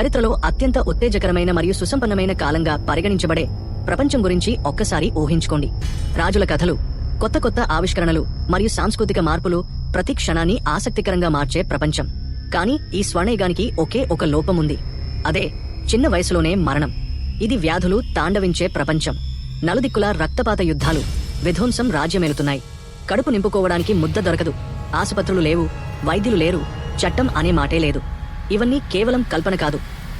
చరిత్రలో అత్యంత ఉత్తేజకరమైన మరియు సుసంపన్నమైన కాలంగా పరిగణించబడే ప్రపంచం గురించి ఒక్కసారి ఊహించుకోండి. రాజుల కథలు కొత్త కొత్త ఆవిష్కరణలు మరియు సాంస్కృతిక మార్పులు ప్రతి క్షణాన్ని ఆసక్తికరంగా మార్చే ప్రపంచం. కానీ ఈ స్వర్ణయుగానికి ఒకే ఒక లోపం ఉంది అదే చిన్న వయసులోనే మరణం. ఇది వ్యాధులు తాండవించే ప్రపంచం. నలుదిక్కుల రక్తపాత యుద్ధాలు విధ్వంసం రాజ్యమేలుతున్నాయి. కడుపు నింపుకోవడానికి ముద్ద దొరకదు. ఆసుపత్రులు లేవు వైద్యులు లేరు చట్టం అనే మాటే లేదు. ఇవన్నీ కేవలం కల్పన కాదు.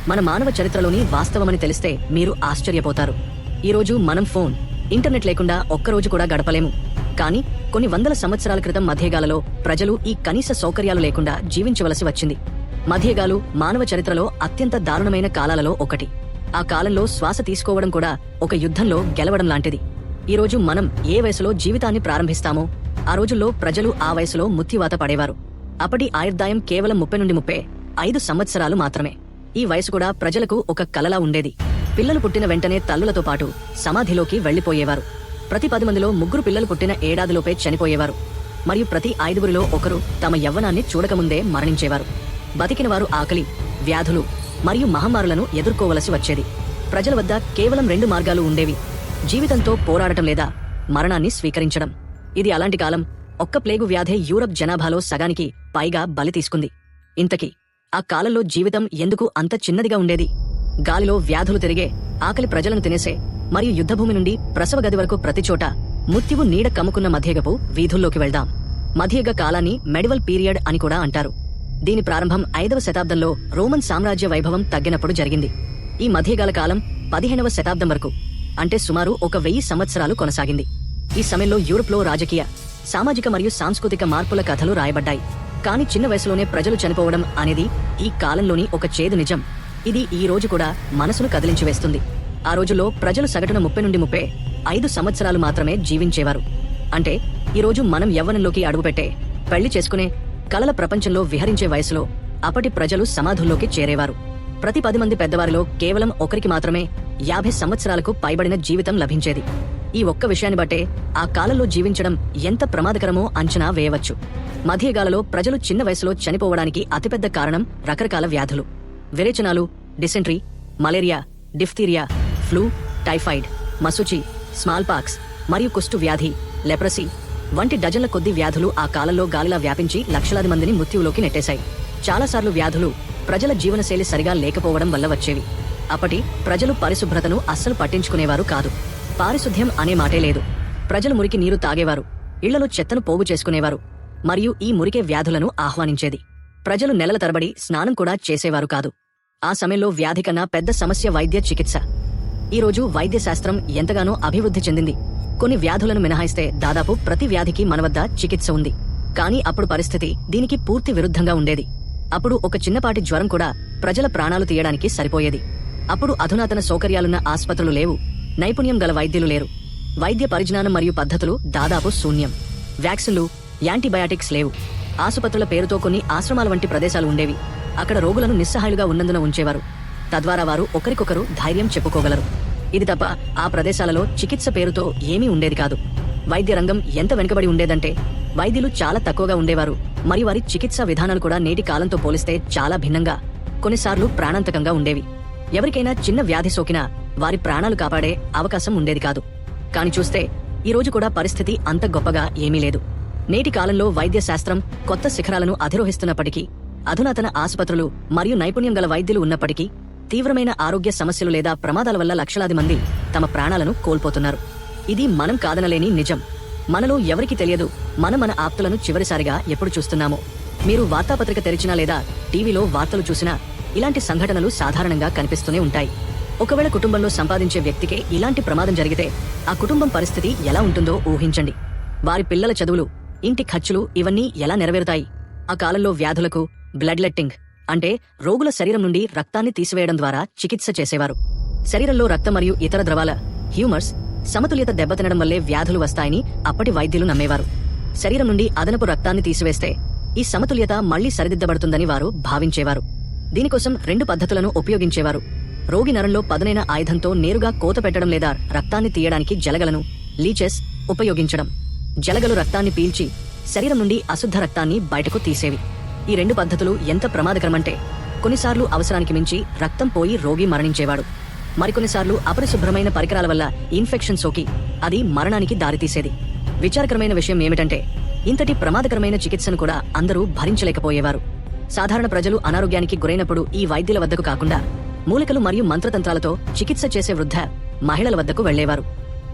మన మానవ చరిత్రలోని వాస్తవమని తెలిస్తే మీరు ఆశ్చర్యపోతారు. ఈరోజు మనం ఫోన్ ఇంటర్నెట్ లేకుండా ఒక్కరోజు కూడా గడపలేము. కానీ కొన్ని వందల సంవత్సరాల క్రితం మధ్యగాలలో ప్రజలు ఈ కనీస సౌకర్యాలు లేకుండా జీవించవలసి వచ్చింది. మధ్యగాలు మానవ చరిత్రలో అత్యంత దారుణమైన కాలాలలో ఒకటి. ఆ కాలంలో శ్వాస తీసుకోవడం కూడా ఒక యుద్ధంలో గెలవడం లాంటిది. ఈరోజు మనం ఏ వయసులో జీవితాన్ని ప్రారంభిస్తామో ఆ రోజుల్లో ప్రజలు ఆ వయసులో ముత్తివాత పడేవారు. అప్పటి ఆయుర్దాయం కేవలం ముప్పై నుండి ముప్పై. ఐదు సంవత్సరాలు మాత్రమే. ఈ వయసు కూడా ప్రజలకు ఒక కలలా ఉండేది. పిల్లలు పుట్టిన వెంటనే తల్లులతో పాటు సమాధిలోకి వెళ్ళిపోయేవారు ప్రతి పది మందిలో ముగ్గురు పిల్లలు పుట్టిన ఏడాదిలోపే చనిపోయేవారు. మరియు ప్రతి ఐదుగురిలో ఒకరు తమ యవ్వనాన్ని చూడకముందే మరణించేవారు. బతికిన వారు ఆకలి వ్యాధులు మరియు మహమ్మారులను ఎదుర్కోవలసి వచ్చేది. ప్రజల వద్ద కేవలం రెండు మార్గాలు ఉండేవి. జీవితంతో పోరాడటం లేదా మరణాన్ని స్వీకరించడం. ఇది అలాంటి కాలం ఒక్క ప్లేగు వ్యాధే యూరప్ జనాభాలో సగానికి పైగా బలి తీసుకుంది. ఇంతకీ ఆ కాలంలో జీవితం ఎందుకు అంత చిన్నదిగా ఉండేది? గాలిలో వ్యాధులు తిరిగే ఆకలి ప్రజలను తినేసే మరియు యుద్ధభూమి నుండి ప్రసవ గది వరకు ప్రతి చోట ముత్యువు నీడ కమ్ముకున్న మధ్యగపు వీధుల్లోకి వెళ్దాం. మధ్యగ కాలాన్ని మెడివల్ పీరియడ్ అని కూడా అంటారు. దీని ప్రారంభం ఐదవ శతాబ్దంలో రోమన్ సామ్రాజ్య వైభవం తగ్గినప్పుడు జరిగింది. ఈ మధ్యకాల కాలం పదిహేనవ శతాబ్దం వరకు అంటే సుమారు ఒక వెయ్యి సంవత్సరాలు కొనసాగింది. ఈ సమయంలో యూరోప్లో రాజకీయ సామాజిక మరియు సాంస్కృతిక మార్పుల కథలు రాయబడ్డాయి. కానీ చిన్న వయసులోనే ప్రజలు చనిపోవడం అనేది ఈ కాలంలోని ఒక చేదు నిజం. ఇది ఈ రోజు కూడా మనసును కదిలించి వేస్తుంది. ఆ రోజుల్లో ప్రజలు సగటున ముప్పై నుండి ముప్పై ఐదు సంవత్సరాలు మాత్రమే జీవించేవారు. అంటే ఈరోజు మనం యవ్వనంలోకి అడుగుపెట్టే పెళ్ళి చేసుకునే కలల ప్రపంచంలో విహరించే వయసులో అప్పటి ప్రజలు సమాధుల్లోకి చేరేవారు. ప్రతి పది మంది పెద్దవారిలో కేవలం ఒకరికి మాత్రమే యాభై సంవత్సరాలకు పైబడిన జీవితం లభించేది. ఈ ఒక్క విషయాన్ని బట్టే ఆ కాలంలో జీవించడం ఎంత ప్రమాదకరమో అంచనా వేయవచ్చు. మధ్యకాలలో ప్రజలు చిన్న వయసులో చనిపోవడానికి అతిపెద్ద కారణం రకరకాల వ్యాధులు. విరేచనాలు dysentery malaria diphtheria flu typhoid మసుచి smallpox మరియు కుష్టు వ్యాధి లెప్రసీ వంటి డజన్ల కొద్ది వ్యాధులు ఆ కాలంలో గాలిలా వ్యాపించి లక్షలాది మందిని మృత్యువులోకి నెట్టేశాయి. చాలాసార్లు వ్యాధులు ప్రజల జీవనశైలి సరిగా లేకపోవడం వల్ల వచ్చేవి. అప్పటి ప్రజలు పరిశుభ్రతను అస్సలు పట్టించుకునేవారు కాదు. పారిశుద్ధ్యం అనే మాటే లేదు. ప్రజలు మురికి నీరు తాగేవారు. ఇళ్ళలో చెత్తను పోగు చేసుకునేవారు. మరియు ఈ మురికే వ్యాధులను ఆహ్వానించేది. ప్రజలు నెలల తరబడి స్నానం కూడా చేసేవారు కాదు. ఆ సమయంలో వ్యాధి కన్నా పెద్ద సమస్య వైద్య చికిత్స. ఈ రోజు వైద్య శాస్త్రం ఎంతగానో అభివృద్ధి చెందింది. కొన్ని వ్యాధులను మినహాయిస్తే దాదాపు ప్రతి వ్యాధికి మన వద్ద చికిత్స ఉంది. కానీ అప్పుడు పరిస్థితి దీనికి పూర్తి విరుద్ధంగా ఉండేది. అప్పుడు ఒక చిన్నపాటి జ్వరం కూడా ప్రజల ప్రాణాలు తీయడానికి సరిపోయేది. అప్పుడు అధునాతన సౌకర్యాలున్న ఆస్పత్రులు లేవు. నైపుణ్యం గల వైద్యులు లేరు. వైద్య పరిజ్ఞానం మరియు పద్ధతులు దాదాపు శూన్యం. వ్యాక్సిన్లు యాంటీబయాటిక్స్ లేవు. ఆసుపత్రుల పేరుతో కొన్ని ఆశ్రమాల వంటి ప్రదేశాలు ఉండేవి. అక్కడ రోగులను నిస్సహాయులుగా ఉన్నందున ఉంచేవారు. తద్వారా వారు ఒకరికొకరు ధైర్యం చెప్పుకోగలరు. ఇది తప్ప ఆ ప్రదేశాలలో చికిత్స పేరుతో ఏమీ ఉండేది కాదు. వైద్య రంగం ఎంత వెనుకబడి ఉండేదంటే వైద్యులు చాలా తక్కువగా ఉండేవారు. మరియు వారి చికిత్సా విధానాలు కూడా నేటి కాలంతో పోలిస్తే చాలా భిన్నంగా కొన్నిసార్లు ప్రాణాంతకంగా ఉండేవి. ఎవరికైనా చిన్న వ్యాధి సోకినా వారి ప్రాణాలు కాపాడే అవకాశం ఉండేది కాదు. కాని చూస్తే ఈరోజు కూడా పరిస్థితి అంత గొప్పగా ఏమీ లేదు. నేటి కాలంలో వైద్య శాస్త్రం కొత్త శిఖరాలను అధిరోహిస్తున్నప్పటికీ అధునాతన ఆసుపత్రులు మరియు నైపుణ్యం గల వైద్యులు ఉన్నప్పటికీ తీవ్రమైన ఆరోగ్య సమస్యలు లేదా ప్రమాదాల వల్ల లక్షలాది మంది తమ ప్రాణాలను కోల్పోతున్నారు. ఇది మనం కాదనలేని నిజం. మనలో ఎవరికి తెలియదు మనం మన ఆప్తులను చివరిసారిగా ఎప్పుడు చూస్తున్నామో. మీరు వార్తాపత్రిక తెరిచినా లేదా టీవీలో వార్తలు చూసినా ఇలాంటి సంఘటనలు సాధారణంగా కనిపిస్తూనే ఉంటాయి. ఒకవేళ కుటుంబంలో సంపాదించే వ్యక్తికే ఇలాంటి ప్రమాదం జరిగితే ఆ కుటుంబం పరిస్థితి ఎలా ఉంటుందో ఊహించండి. వారి పిల్లల చదువులు ఇంటి ఖర్చులు ఇవన్నీ ఎలా నెరవేరుతాయి? ఆ కాలంలో వ్యాధులకు బ్లడ్ లెట్టింగ్ అంటే రోగుల శరీరం నుండి రక్తాన్ని తీసివేయడం ద్వారా చికిత్స చేసేవారు. శరీరంలో రక్తం మరియు ఇతర ద్రవాల హ్యూమర్స్ సమతుల్యత దెబ్బతినడం వల్లే వ్యాధులు వస్తాయని అప్పటి వైద్యులు నమ్మేవారు. శరీరం నుండి అదనపు రక్తాన్ని తీసివేస్తే ఈ సమతుల్యత మళ్ళీ సరిదిద్దబడుతుందని వారు భావించేవారు. దీనికోసం రెండు పద్ధతులను ఉపయోగించేవారు. రోగి నరంలో పదునైన ఆయుధంతో నేరుగా కోత పెట్టడం లేదా రక్తాన్ని తీయడానికి జలగలను లీచెస్ ఉపయోగించడం. జలగలు రక్తాన్ని పీల్చి శరీరం నుండి అశుద్ధ రక్తాన్ని బయటకు తీసేవి. ఈ రెండు పద్ధతులు ఎంత ప్రమాదకరమంటే కొన్నిసార్లు అవసరానికి మించి రక్తం పోయి రోగి మరణించేవాడు. మరికొన్నిసార్లు అపరిశుభ్రమైన పరికరాల వల్ల ఇన్ఫెక్షన్ సోకి అది మరణానికి దారితీసేది. విచారకరమైన విషయం ఏమిటంటే ఇంతటి ప్రమాదకరమైన చికిత్సను కూడా అందరూ భరించలేకపోయేవారు. సాధారణ ప్రజలు అనారోగ్యానికి గురైనప్పుడు ఈ వైద్యుల వద్దకు కాకుండా మూలికలు మరియు మంత్రతంత్రాలతో చికిత్స చేసే వృద్ధ మహిళల వద్దకు వెళ్ళేవారు.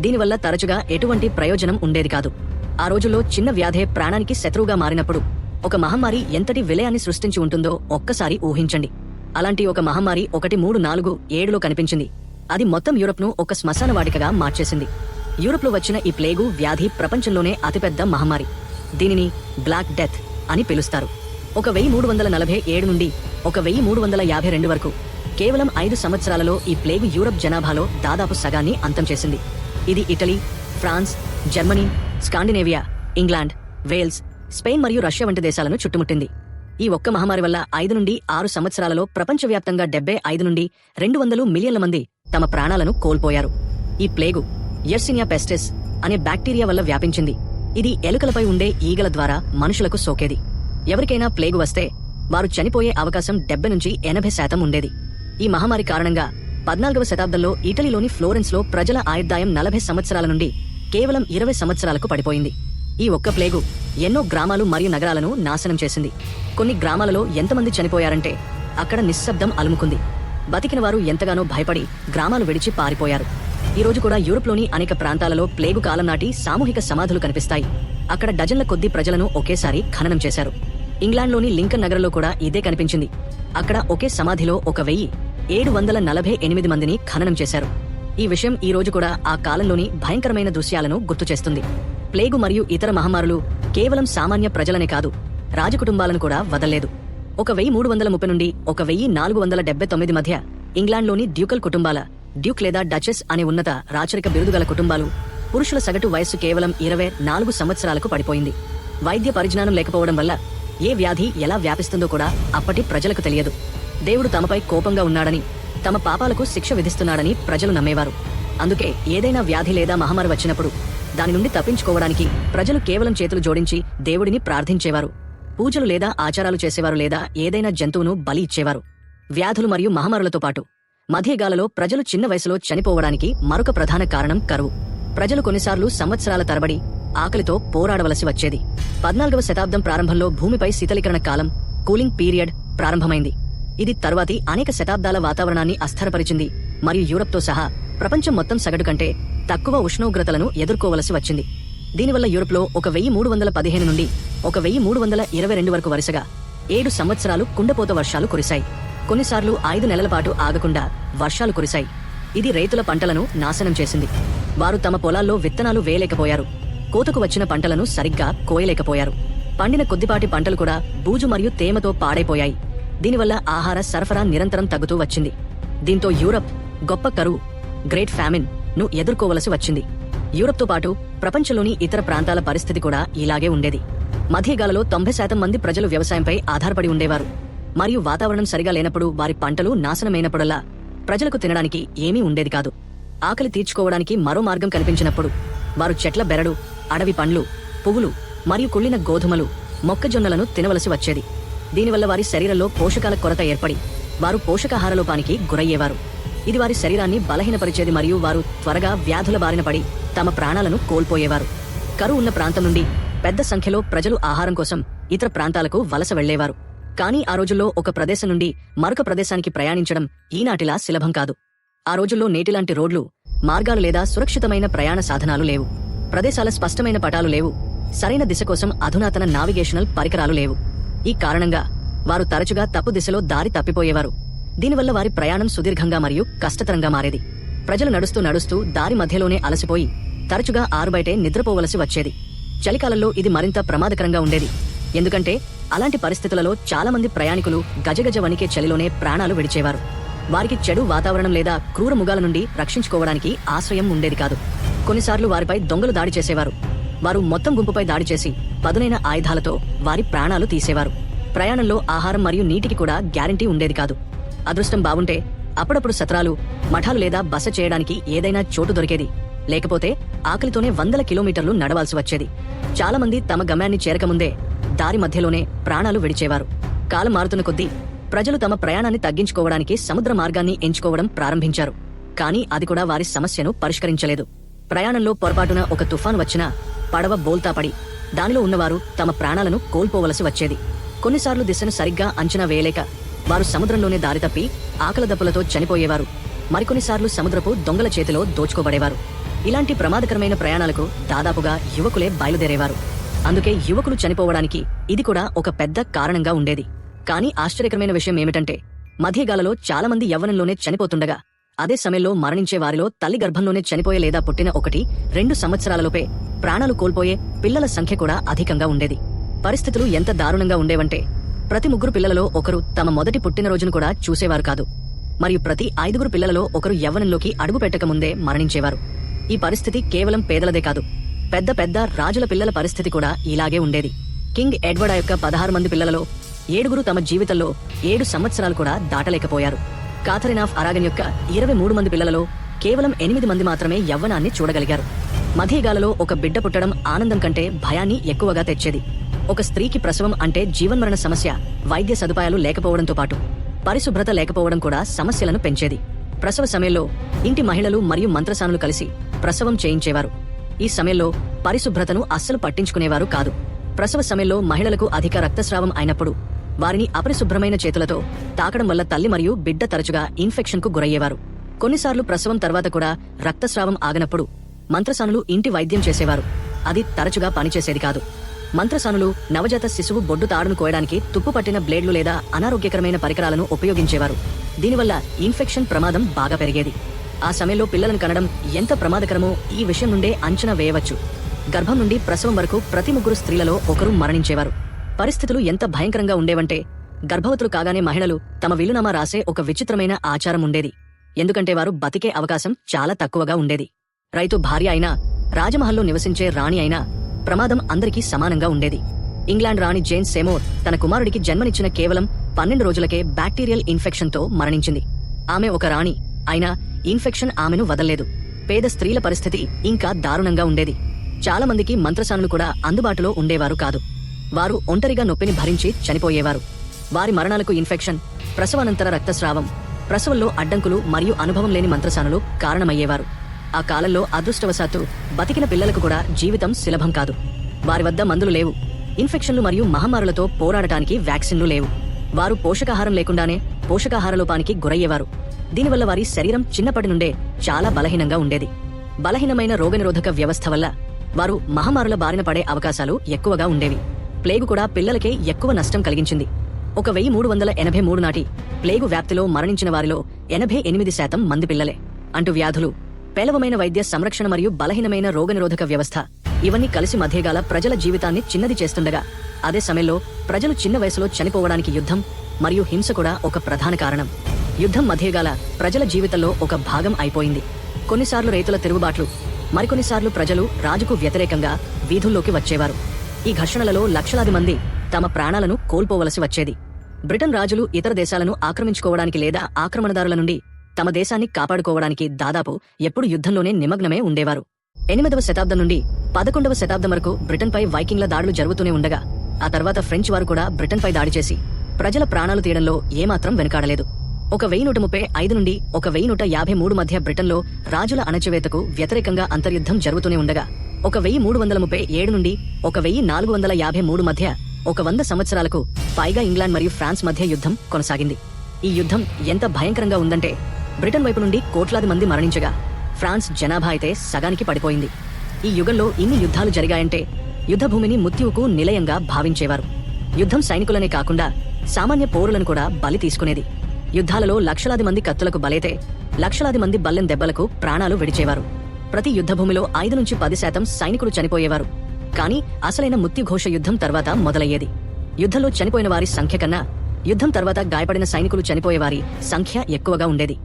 దీనివల్ల తరచుగా ఎటువంటి ప్రయోజనం ఉండేది కాదు. ఆ రోజుల్లో చిన్న వ్యాధే ప్రాణానికి శత్రువుగా మారినప్పుడు ఒక మహమ్మారి ఎంతటి విలయాన్ని సృష్టించి ఉంటుందో ఒక్కసారి ఊహించండి. అలాంటి ఒక మహమ్మారి ఒకటి మూడు నాలుగు ఏడులో కనిపించింది. అది మొత్తం యూరప్ను ఒక శ్మశాన వాటికగా మార్చేసింది. యూరప్లో వచ్చిన ఈ ప్లేగు వ్యాధి ప్రపంచంలోనే అతిపెద్ద మహమ్మారి. దీనిని బ్లాక్ డెత్ అని పిలుస్తారు. ఒక వెయ్యి మూడు వందల నలభై ఏడు నుండి ఒక వెయ్యి మూడు వందల యాభై రెండు వరకు. కేవలం ఐదు సంవత్సరాలలో ఈ ప్లేగు యూరప్ జనాభాలో దాదాపు సగాన్ని అంతం చేసింది. ఇది Italy France Germany Scandinavia England Wales Spain మరియు రష్యా వంటి దేశాలను చుట్టుముట్టింది. ఈ ఒక్క మహమ్మారి వల్ల ఐదు నుండి ఆరు సంవత్సరాలలో ప్రపంచవ్యాప్తంగా డెబ్బై ఐదు నుండి రెండు వందలు మిలియన్ల మంది తమ ప్రాణాలను కోల్పోయారు. ఈ ప్లేగు ఎర్సినియా పెస్టిస్ అనే బ్యాక్టీరియా వల్ల వ్యాపించింది. ఇది ఎలుకలపై ఉండే ఈగల ద్వారా మనుషులకు సోకేది. ఎవరికైనా ప్లేగు వస్తే వారు చనిపోయే అవకాశం డెబ్బై నుంచి ఎనభై శాతం ఉండేది. ఈ మహమ్మారి కారణంగా పద్నాలుగవ శతాబ్దంలో ఇటలీలోని ఫ్లోరెన్స్లో ప్రజల ఆయుర్దాయం నలభై సంవత్సరాల నుండి కేవలం ఇరవై సంవత్సరాలకు పడిపోయింది. ఈ ఒక్క ప్లేగు ఎన్నో గ్రామాలు మరియు నగరాలను నాశనం చేసింది. కొన్ని గ్రామాలలో ఎంతమంది చనిపోయారంటే అక్కడ నిశ్శబ్దం అలుముకుంది. బతికిన వారు ఎంతగానో భయపడి గ్రామాలు విడిచి పారిపోయారు. ఈరోజు కూడా యూరోప్లోని అనేక ప్రాంతాలలో ప్లేగు కాలం నాటి సామూహిక సమాధులు కనిపిస్తాయి. అక్కడ డజన్ల కొద్ది ప్రజలను ఒకేసారి ఖననం చేశారు. ఇంగ్లాండ్లోని లింకన్ నగరంలో కూడా ఇదే కనిపించింది. అక్కడ ఒకే సమాధిలో ఒక వెయ్యి ఏడు వందల నలభై ఎనిమిది మందిని ఖననం చేశారు. ఈ విషయం ఈ రోజు కూడా ఆ కాలంలోని భయంకరమైన దృశ్యాలను గుర్తు చేస్తుంది. ప్లేగు మరియు ఇతర మహమ్మారులు కేవలం సామాన్య ప్రజలనే కాదు రాజకుటుంబాలను కూడా వదలలేదు. ఒక వెయ్యి మూడు వందల ముప్పై నుండి ఒక వెయ్యి నాలుగు వందల డెబ్బై తొమ్మిది మధ్య ఇంగ్లాండ్లోని డ్యూకల్ కుటుంబాల డ్యూక్ లేదా డచెస్ అనే ఉన్నత రాచరిక బిరుదుగల కుటుంబాలు పురుషుల సగటు వయస్సు కేవలం ఇరవై నాలుగు సంవత్సరాలకు పడిపోయింది. వైద్య పరిజ్ఞానం లేకపోవడం వల్ల ఏ వ్యాధి ఎలా వ్యాపిస్తుందో కూడా అప్పటి ప్రజలకు తెలియదు. దేవుడు తమపై కోపంగా ఉన్నాడని తమ పాపాలకు శిక్ష విధిస్తున్నాడని ప్రజలు నమ్మేవారు. అందుకే ఏదైనా వ్యాధి లేదా మహమ్మారి వచ్చినప్పుడు దాని నుండి తప్పించుకోవడానికి ప్రజలు కేవలం చేతులు జోడించి దేవుడిని ప్రార్థించేవారు. పూజలు లేదా ఆచారాలు చేసేవారు లేదా ఏదైనా జంతువును బలి ఇచ్చేవారు. వ్యాధులు మరియు మహమ్మారులతో పాటు మధ్యగాలలో ప్రజలు చిన్న వయసులో చనిపోవడానికి మరొక ప్రధాన కారణం కరువు. ప్రజలు కొన్నిసార్లు సంవత్సరాల తరబడి ఆకలితో పోరాడవలసి వచ్చేది. పద్నాలుగవ శతాబ్దం ప్రారంభంలో భూమిపై శీతలీకరణ కాలం కూలింగ్ పీరియడ్ ప్రారంభమైంది. ఇది తరువాతి అనేక శతాబ్దాల వాతావరణాన్ని అస్థిరపరిచింది. మరియు యూరప్తో సహా ప్రపంచం మొత్తం సగటు కంటే తక్కువ ఉష్ణోగ్రతలను ఎదుర్కోవలసి వచ్చింది. దీనివల్ల యూరప్లో ఒక వెయ్యి మూడు వందల పదిహేను నుండి ఒక వెయ్యి మూడు వందల ఇరవై రెండు వరకు వరుసగా ఏడు సంవత్సరాలు కుండపోత వర్షాలు కురిశాయి. కొన్నిసార్లు ఐదు నెలల పాటు ఆగకుండా వర్షాలు కురిశాయి. ఇది రైతుల పంటలను నాశనం చేసింది. వారు తమ పొలాల్లో విత్తనాలు వేయలేకపోయారు. కోతకు వచ్చిన పంటలను సరిగ్గా కోయలేకపోయారు. పండిన కొద్దిపాటి పంటలు కూడా బూజు మరియు తేమతో పాడైపోయాయి. దీనివల్ల ఆహార సరఫరా నిరంతరం తగ్గుతూ వచ్చింది. దీంతో యూరప్ గొప్ప కరువు గ్రేట్ ఫ్యామిన్ను ఎదుర్కోవలసి వచ్చింది. యూరప్తో పాటు ప్రపంచంలోని ఇతర ప్రాంతాల పరిస్థితి కూడా ఇలాగే ఉండేది. మధ్యగాలలో తొంభై శాతం మంది ప్రజలు వ్యవసాయంపై ఆధారపడి ఉండేవారు. మరియు వాతావరణం సరిగా లేనప్పుడు వారి పంటలు నాశనమైనప్పుడల్లా ప్రజలకు తినడానికి ఏమీ ఉండేది కాదు. ఆకలి తీర్చుకోవడానికి మరో మార్గం కనిపించినప్పుడు వారు చెట్ల బెరడు అడవి పండ్లు పువ్వులు మరియు కుళ్ళిన గోధుమలు మొక్కజొన్నలను తినవలసి వచ్చేది. దీనివల్ల వారి శరీరంలో పోషకాల కొరత ఏర్పడి వారు పోషకాహార లోపానికి గురయ్యేవారు. ఇది వారి శరీరాన్ని బలహీనపరిచేది మరియు వారు త్వరగా వ్యాధుల బారిన పడి తమ ప్రాణాలను కోల్పోయేవారు. కరువు ఉన్న ప్రాంతం నుండి పెద్ద సంఖ్యలో ప్రజలు ఆహారం కోసం ఇతర ప్రాంతాలకు వలస వెళ్ళేవారు. కానీ ఆ రోజుల్లో ఒక ప్రదేశం నుండి మరొక ప్రదేశానికి ప్రయాణించడం ఈనాటిలా సులభం కాదు. ఆ రోజుల్లో నేటిలాంటి రోడ్లు మార్గాలు లేదా సురక్షితమైన ప్రయాణ సాధనాలు లేవు. ప్రదేశాల స్పష్టమైన పటాలు లేవు. సరైన దిశ కోసం అధునాతన నావిగేషనల్ పరికరాలు లేవు. ఈ కారణంగా వారు తరచుగా తప్పు దిశలో దారి తప్పిపోయేవారు. దీనివల్ల వారి ప్రయాణం సుదీర్ఘంగా మరియు కష్టతరంగా మారేది. ప్రజలు నడుస్తూ నడుస్తూ దారి మధ్యలోనే అలసిపోయి తరచుగా ఆరుబయటే నిద్రపోవలసి వచ్చేది. చలికాలంలో ఇది మరింత ప్రమాదకరంగా ఉండేది. ఎందుకంటే అలాంటి పరిస్థితులలో చాలామంది ప్రయాణికులు గజగజ వణికే చలిలోనే ప్రాణాలు విడిచేవారు. వారికి చెడు వాతావరణం లేదా క్రూర ముగాల నుండి రక్షించుకోవడానికి ఆశ్రయం ఉండేది కాదు. కొన్నిసార్లు వారిపై దొంగలు దాడి చేసేవారు. వారు మొత్తం గుంపుపై దాడి చేసి పదునైన ఆయుధాలతో వారి ప్రాణాలు తీసేవారు. ప్రయాణంలో ఆహారం మరియు నీటికి కూడా గ్యారంటీ ఉండేది కాదు. అదృష్టం బావుంటే అప్పుడప్పుడు సత్రాలు మఠాలు లేదా బస చేయడానికి ఏదైనా చోటు దొరికేది. లేకపోతే ఆకలితోనే వందల కిలోమీటర్లు నడవాల్సి వచ్చేది. చాలా మంది తమ గమ్యాన్ని చేరకముందే దారి మధ్యలోనే ప్రాణాలు విడిచేవారు. కాలం మారుతున్న కొద్దీ ప్రజలు తమ ప్రయాణాన్ని తగ్గించుకోవడానికి సముద్ర మార్గాన్ని ఎంచుకోవడం ప్రారంభించారు. కానీ అది కూడా వారి సమస్యను పరిష్కరించలేదు. ప్రయాణంలో పొరపాటున ఒక తుఫాను వచ్చినా పడవ బోల్తా పడి దానిలో ఉన్నవారు తమ ప్రాణాలను కోల్పోవలసి వచ్చేది. కొన్నిసార్లు దిశను సరిగ్గా అంచనా వేయలేక వారు సముద్రంలోనే దారి తప్పి ఆకల దెబ్బలతో చనిపోయేవారు. మరికొన్నిసార్లు సముద్రపు దొంగల చేతిలో దోచుకోబడేవారు. ఇలాంటి ప్రమాదకరమైన ప్రయాణాలకు దాదాపుగా యువకులే బయలుదేరేవారు. అందుకే యువకులు చనిపోవడానికి ఇది కూడా ఒక పెద్ద కారణంగా ఉండేది. కానీ ఆశ్చర్యకరమైన విషయం ఏమిటంటే మధ్యగాలలో చాలా మంది యవ్వనంలోనే చనిపోతుండగా అదే సమయంలో మరణించే వారిలో తల్లి గర్భంలోనే చనిపోయే లేదా పుట్టిన ఒకటి రెండు సంవత్సరాలలోపే ప్రాణాలు కోల్పోయే పిల్లల సంఖ్య కూడా అధికంగా ఉండేది. పరిస్థితులు ఎంత దారుణంగా ఉండేవంటే ప్రతి ముగ్గురు పిల్లలలో ఒకరు తమ మొదటి పుట్టినరోజును కూడా చూసేవారు కాదు. మరియు ప్రతి ఐదుగురు పిల్లలలో ఒకరు యవ్వనంలోకి అడుగు పెట్టకముందే మరణించేవారు. ఈ పరిస్థితి కేవలం పేదలదే కాదు. పెద్ద పెద్ద రాజుల పిల్లల పరిస్థితి కూడా ఇలాగే ఉండేది. కింగ్ ఎడ్వర్డ్ యొక్క పదహారు మంది పిల్లలలో ఏడుగురు తమ జీవితంలో ఏడు సంవత్సరాలు కూడా దాటలేకపోయారు. కాథరిన్ ఆఫ్ అరాగన్ యొక్క ఇరవై మూడు మంది పిల్లలలో కేవలం ఎనిమిది మంది మాత్రమే యవ్వనాన్ని చూడగలిగారు. మధ్యగాలలో ఒక బిడ్డ పుట్టడం ఆనందం కంటే భయాన్ని ఎక్కువగా తెచ్చేది. ఒక స్త్రీకి ప్రసవం అంటే జీవన్మరణ సమస్య వైద్య సదుపాయాలు లేకపోవడంతో పాటు పరిశుభ్రత లేకపోవడం కూడా సమస్యలను పెంచేది. ప్రసవ సమయంలో ఇంటి మహిళలు మరియు మంత్రసానులు కలిసి ప్రసవం చేయించేవారు. ఈ సమయంలో పరిశుభ్రతను అస్సలు పట్టించుకునేవారు కాదు. ప్రసవ సమయంలో మహిళలకు అధిక రక్తస్రావం అయినప్పుడు వారిని అపరిశుభ్రమైన చేతులతో తాకడం వల్ల తల్లి మరియు బిడ్డ తరచుగా ఇన్ఫెక్షన్కు గురయ్యేవారు. కొన్నిసార్లు ప్రసవం తర్వాత కూడా రక్తస్రావం ఆగనప్పుడు మంత్రసానులు ఇంటి వైద్యం చేసేవారు. అది తరచుగా పనిచేసేది కాదు. మంత్రసానులు నవజాత శిశువు బొడ్డు తాడును కోయడానికి తుప్పుపట్టిన బ్లేడ్లు లేదా అనారోగ్యకరమైన పరికరాలను ఉపయోగించేవారు. దీనివల్ల ఇన్ఫెక్షన్ ప్రమాదం బాగా పెరిగేది. ఆ సమయంలో పిల్లలను కనడం ఎంత ప్రమాదకరమో ఈ విషయం నుండే అంచనా వేయవచ్చు. గర్భం నుండి ప్రసవం వరకు ప్రతి ముగ్గురు స్త్రీలలో ఒకరు మరణించేవారు. పరిస్థితులు ఎంత భయంకరంగా ఉండేవంటే గర్భవతులు కాగానే మహిళలు తమ విలునామా రాసే ఒక విచిత్రమైన ఆచారం ఉండేది. ఎందుకంటే వారు బతికే అవకాశం చాలా తక్కువగా ఉండేది. రైతు భార్య అయినా రాజమహల్లో నివసించే రాణి అయినా ప్రమాదం అందరికీ సమానంగా ఉండేది. ఇంగ్లాండ్ రాణి జేన్ సేమోర్ తన కుమారుడికి జన్మనిచ్చిన కేవలం పన్నెండు రోజులకే బ్యాక్టీరియల్ ఇన్ఫెక్షన్తో మరణించింది. ఆమె ఒక రాణి అయినా ఇన్ఫెక్షన్ ఆమెను వదల్లేదు. పేద స్త్రీల పరిస్థితి ఇంకా దారుణంగా ఉండేది. చాలామందికి మంత్రసానులు కూడా అందుబాటులో ఉండేవారు కాదు. వారు ఒంటరిగా నొప్పిని భరించి చనిపోయేవారు. వారి మరణాలకు ఇన్ఫెక్షన్ ప్రసవానంతర రక్తస్రావం ప్రసవంలో అడ్డంకులు మరియు అనుభవం లేని మంత్రసానులు కారణమయ్యేవారు. ఆ కాలంలో అదృష్టవశాత్తు బతికిన పిల్లలకు కూడా జీవితం సులభం కాదు. వారి వద్ద మందులు లేవు. ఇన్ఫెక్షన్లు మరియు మహమ్మారులతో పోరాడటానికి వ్యాక్సిన్లు లేవు. వారు పోషకాహారం లేకుండానే పోషకాహార లోపానికి గురయ్యేవారు. దీనివల్ల వారి శరీరం చిన్నప్పటి నుండే చాలా బలహీనంగా ఉండేది. బలహీనమైన రోగనిరోధక వ్యవస్థ వల్ల వారు మహమ్మారుల బారిన పడే అవకాశాలు ఎక్కువగా ఉండేవి. ప్లేగు కూడా పిల్లలకే ఎక్కువ నష్టం కలిగించింది. ఒక వెయ్యి మూడు వందల ఎనభై మూడు నాటి ప్లేగు వ్యాప్తిలో మరణించిన వారిలో ఎనభై ఎనిమిది శాతం మంది పిల్లలే. అంటూ వ్యాధులు పేలవమైన వైద్య సంరక్షణ మరియు బలహీనమైన రోగనిరోధక వ్యవస్థ ఇవన్నీ కలిసి మధ్యగాల ప్రజల జీవితాన్ని చిన్నది చేస్తుండగా అదే సమయంలో ప్రజలు చిన్న వయసులో చనిపోవడానికి యుద్ధం మరియు హింస కూడా ఒక ప్రధాన కారణం. యుద్ధం మధ్యగాల ప్రజల జీవితంలో ఒక భాగం అయిపోయింది. కొన్నిసార్లు రైతుల తిరుగుబాట్లు మరికొన్నిసార్లు ప్రజలు రాజుకు వ్యతిరేకంగా వీధుల్లోకి వచ్చేవారు. ఈ ఘర్షణలలో లక్షలాది మంది తమ ప్రాణాలను కోల్పోవలసి వచ్చేది. బ్రిటన్ రాజులు ఇతర దేశాలను ఆక్రమించుకోవడానికి లేదా ఆక్రమణదారుల నుండి తమ దేశాన్ని కాపాడుకోవడానికి దాదాపు ఎప్పుడు యుద్ధంలోనే నిమగ్నమే ఉండేవారు. ఎనిమిదవ శతాబ్దం నుండి పదకొండవ శతాబ్దం వరకు బ్రిటన్పై వైకింగ్ల దాడులు జరుగుతూనే ఉండగా ఆ తర్వాత ఫ్రెంచ్ వారు కూడా బ్రిటన్పై దాడి చేసి ప్రజల ప్రాణాలు తీయడంలో ఏమాత్రం వెనకాడలేదు. ఒక వెయ్యి నూట ముప్పై ఐదు నుండి ఒక వెయ్యి నూట యాభై మూడు మధ్య బ్రిటన్లో రాజుల అణచివేతకు వ్యతిరేకంగా అంతర్యుద్ధం జరుగుతూనే ఉండగా ఒక వెయ్యి మూడు వందల ముప్పై ఏడు నుండి ఒక వెయ్యి నాలుగు వందల యాభై మూడు మధ్య ఒక వంద సంవత్సరాలకు పైగా ఇంగ్లాండ్ మరియు ఫ్రాన్స్ మధ్య యుద్ధం కొనసాగింది. ఈ యుద్ధం ఎంత భయంకరంగా ఉందంటే బ్రిటన్ వైపు నుండి కోట్లాది మంది మరణించగా ఫ్రాన్స్ జనాభా అయితే సగానికి పడిపోయింది. ఈ యుగంలో ఇన్ని యుద్ధాలు జరిగాయంటే యుద్ధభూమిని మృత్యువుకు నిలయంగా భావించేవారు. యుద్ధం సైనికులనే కాకుండా సామాన్య పౌరులను కూడా బలి తీసుకునేది యుద్ధాలలో లక్షలాది మంది కత్తులకు బలైతే లక్షలాది మంది బల్లెం దెబ్బలకు ప్రాణాలు విడిచేవారు. ప్రతి యుద్ధభూమిలో ఐదు నుంచి పది శాతం సైనికులు చనిపోయేవారు. కానీ అసలైన మృత్యుఘోష యుద్ధం తర్వాత మొదలయ్యేది. యుద్ధంలో చనిపోయిన వారి సంఖ్య కన్నా యుద్ధం తర్వాత గాయపడిన సైనికులు చనిపోయేవారి సంఖ్య ఎక్కువగా ఉండేది.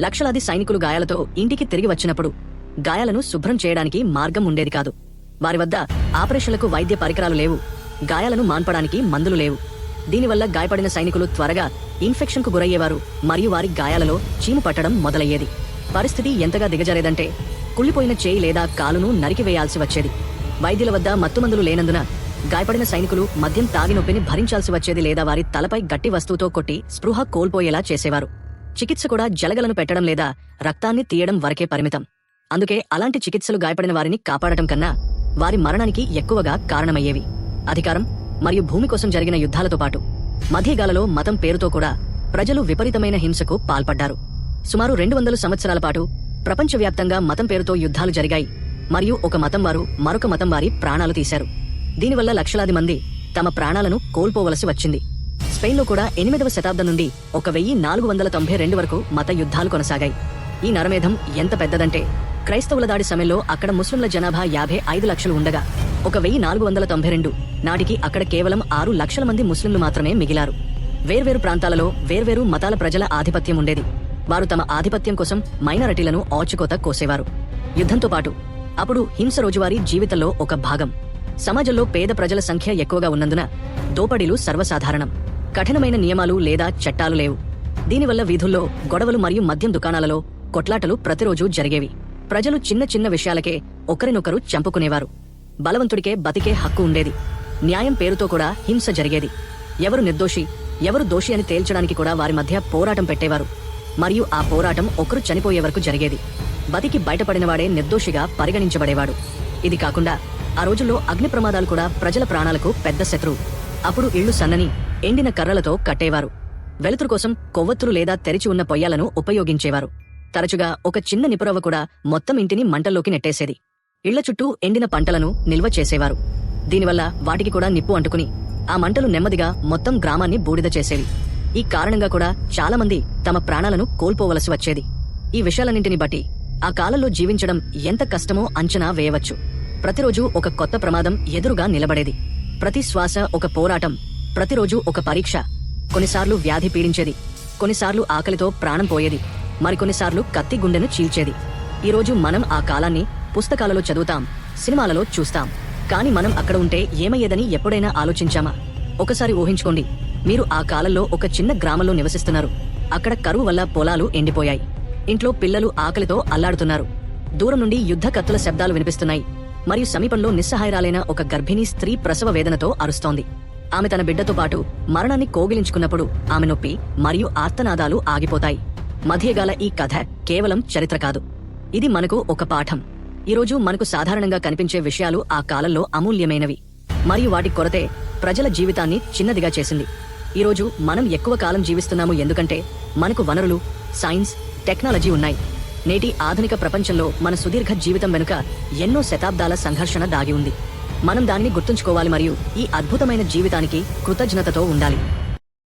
లక్షలాది సైనికులు గాయాలతో ఇంటికి తిరిగి వచ్చినప్పుడు గాయాలను శుభ్రం చేయడానికి మార్గం ఉండేది కాదు. వారి వద్ద ఆపరేషన్లకు వైద్య పరికరాలు లేవు. గాయాలను మాన్పడానికి మందులు లేవు. దీనివల్ల గాయపడిన సైనికులు త్వరగా ఇన్ఫెక్షన్కు గురయ్యేవారు మరియు వారి గాయాలలో చీము పట్టడం మొదలయ్యేది. పరిస్థితి ఎంతగా దిగజారేదంటే కుళ్ళిపోయిన చేయి లేదా కాలును నరికివేయాల్సి వచ్చేది. వైద్యుల వద్ద మత్తుమందులు లేనందున గాయపడిన సైనికులు మద్యం తాగి నొప్పిని భరించాల్సి వచ్చేది లేదా వారి తలపై గట్టి వస్తువుతో కొట్టి స్పృహ కోల్పోయేలా చేసేవారు. చికిత్స కూడా జలగలను పెట్టడం లేదా రక్తాన్ని తీయడం వరకే పరిమితం. అందుకే అలాంటి చికిత్సలు గాయపడిన వారిని కాపాడటం కన్నా వారి మరణానికి ఎక్కువగా కారణమయ్యేవి. అధికారం మరియు భూమి కోసం జరిగిన యుద్ధాలతో పాటు మధ్యగాలలో మతం పేరుతో కూడా ప్రజలు విపరీతమైన హింసకు పాల్పడ్డారు. సుమారు రెండు వందల సంవత్సరాల పాటు ప్రపంచవ్యాప్తంగా మతం పేరుతో యుద్ధాలు జరిగాయి మరియు ఒక మతం వారు మరొక మతం వారి ప్రాణాలు తీశారు. దీనివల్ల లక్షలాది మంది తమ ప్రాణాలను కోల్పోవలసి వచ్చింది. స్పెయిన్లో కూడా ఎనిమిదవ శతాబ్దం నుండి ఒక వెయ్యి నాలుగు వందల తొంభై రెండు వరకు మత యుద్ధాలు కొనసాగాయి. ఈ నరమేధం ఎంత పెద్దదంటే క్రైస్తవుల దాడి సమయంలో అక్కడ ముస్లింల జనాభా యాభై ఐదు లక్షలు ఉండగా ఒక వెయ్యి నాలుగు వందల తొంభై రెండు నాటికి అక్కడ కేవలం ఆరు లక్షల మంది ముస్లింలు మాత్రమే మిగిలారు. వేర్వేరు ప్రాంతాలలో వేర్వేరు మతాల ప్రజల ఆధిపత్యం ఉండేది. వారు తమ ఆధిపత్యం కోసం మైనారిటీలను ఆచుకోత కోసేవారు. యుద్ధంతో పాటు అప్పుడు హింస రోజువారీ జీవితంలో ఒక భాగం. సమాజంలో పేద ప్రజల సంఖ్య ఎక్కువగా ఉన్నందున దోపడీలు సర్వసాధారణం. కఠినమైన నియమాలు లేదా చట్టాలు లేవు. దీనివల్ల వీధుల్లో గొడవలు మరియు మద్యం దుకాణాలలో కొట్లాటలు ప్రతిరోజు జరిగేవి. ప్రజలు చిన్న చిన్న విషయాలకే ఒకరినొకరు చంపుకునేవారు. బలవంతుడికే బతికే హక్కు ఉండేది. న్యాయం పేరుతో కూడా హింస జరిగేది. ఎవరు నిర్దోషి ఎవరు దోషి అని తేల్చడానికి కూడా వారి మధ్య పోరాటం పెట్టేవారు. మరియు ఆ పోరాటం ఒకరు చనిపోయే వరకు జరిగేది. బతికి బయటపడినవాడే నిర్దోషిగా పరిగణించబడేవాడు. ఇది కాకుండా ఆ రోజుల్లో అగ్ని ప్రమాదాలు కూడా ప్రజల ప్రాణాలకు పెద్ద శత్రువు అప్పుడు ఇళ్ళు సన్నని ఎండిన కర్రలతో కట్టేవారు. వెలుతురు కోసం కొవ్వొత్తులు లేదా తెరిచి ఉన్న పొయ్యాలను ఉపయోగించేవారు. తరచుగా ఒక చిన్న నిపురవ్వ కూడా మొత్తం ఇంటిని మంటల్లోకి నెట్టేసేది. ఇళ్ళ చుట్టూ ఎండిన పంటలను నిల్వ చేసేవారు. దీనివల్ల వాటికి కూడా నిప్పు అంటుకుని ఆ మంటలు నెమ్మదిగా మొత్తం గ్రామాన్ని బూడిద చేసేవి. ఈ కారణంగా కూడా చాలా మంది తమ ప్రాణాలను కోల్పోవలసి వచ్చేది. ఈ విషయాలన్నింటిని బట్టి ఆ కాలంలో జీవించడం ఎంత కష్టమో అంచనా వేయవచ్చు. ప్రతిరోజు ఒక కొత్త ప్రమాదం ఎదురుగా నిలబడేది. ప్రతి శ్వాస ఒక పోరాటం ప్రతిరోజు ఒక పరీక్ష. కొన్నిసార్లు వ్యాధి పీడించేది. కొన్నిసార్లు ఆకలితో ప్రాణం పోయేది. మరికొన్నిసార్లు కత్తి గుండెను చీల్చేది. ఈరోజు మనం ఆ కాలాన్ని పుస్తకాలలో చదువుతాం సినిమాలలో చూస్తాం. కానీ మనం అక్కడ ఉంటే ఏమయ్యేదని ఎప్పుడైనా ఆలోచించామా? ఒకసారి ఊహించుకోండి. మీరు ఆ కాలంలో ఒక చిన్న గ్రామంలో నివసిస్తున్నారు. అక్కడ కరువు వల్ల పొలాలు ఎండిపోయాయి. ఇంట్లో పిల్లలు ఆకలితో అల్లాడుతున్నారు. దూరం నుండి యుద్ధ కత్తుల శబ్దాలు వినిపిస్తున్నాయి. మరియు సమీపంలో నిస్సహాయరాలైన ఒక గర్భిణీ స్త్రీ ప్రసవ వేదనతో అరుస్తోంది. ఆమె తన బిడ్డతో పాటు మరణాన్ని కోగిలించుకున్నప్పుడు ఆమె నొప్పి మరియు ఆర్తనాదాలు ఆగిపోతాయి. మధ్యగాల ఈ కథ కేవలం చరిత్ర కాదు. ఇది మనకు ఒక పాఠం. ఈరోజు మనకు సాధారణంగా కనిపించే విషయాలు ఆ కాలంలో అమూల్యమైనవి. మరియు వాటి కొరతే ప్రజల జీవితాన్ని చిన్నదిగా చేసింది. ఈరోజు మనం ఎక్కువ కాలం జీవిస్తున్నాము ఎందుకంటే మనకు వనరులు సైన్స్ టెక్నాలజీ ఉన్నాయి. నేటి ఆధునిక ప్రపంచంలో మన సుదీర్ఘ జీవితం వెనుక ఎన్నో శతాబ్దాల సంఘర్షణ దాగి ఉంది. మనం దాన్ని గుర్తుంచుకోవాలి మరియు ఈ అద్భుతమైన జీవితానికి కృతజ్ఞతతో ఉండాలి.